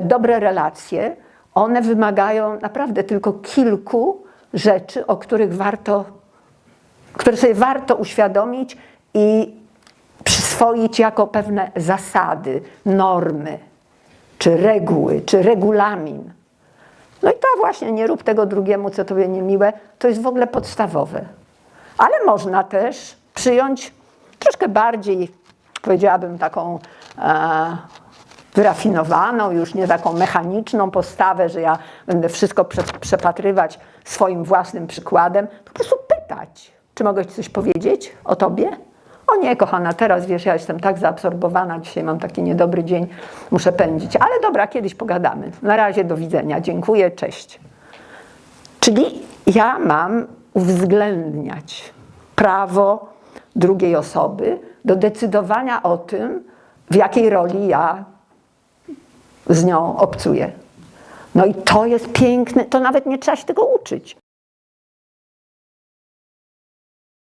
Dobre relacje, one wymagają naprawdę tylko kilku rzeczy, o których warto, które sobie warto uświadomić i przyswoić jako pewne zasady, normy, czy reguły, czy regulamin. No i to właśnie nie rób tego drugiemu, co tobie niemiłe, to jest w ogóle podstawowe. Ale można też przyjąć troszkę bardziej, powiedziałabym, taką e, wyrafinowaną, już nie taką mechaniczną postawę, że ja będę wszystko prze, przepatrywać swoim własnym przykładem, po prostu pytać, czy mogę ci coś powiedzieć o tobie? O nie, kochana, teraz wiesz, ja jestem tak zaabsorbowana, dzisiaj mam taki niedobry dzień, muszę pędzić. Ale dobra, kiedyś pogadamy. Na razie, do widzenia. Dziękuję, cześć. Czyli ja mam uwzględniać prawo drugiej osoby do decydowania o tym, w jakiej roli ja z nią obcuję. No i to jest piękne, to nawet nie trzeba się tego uczyć.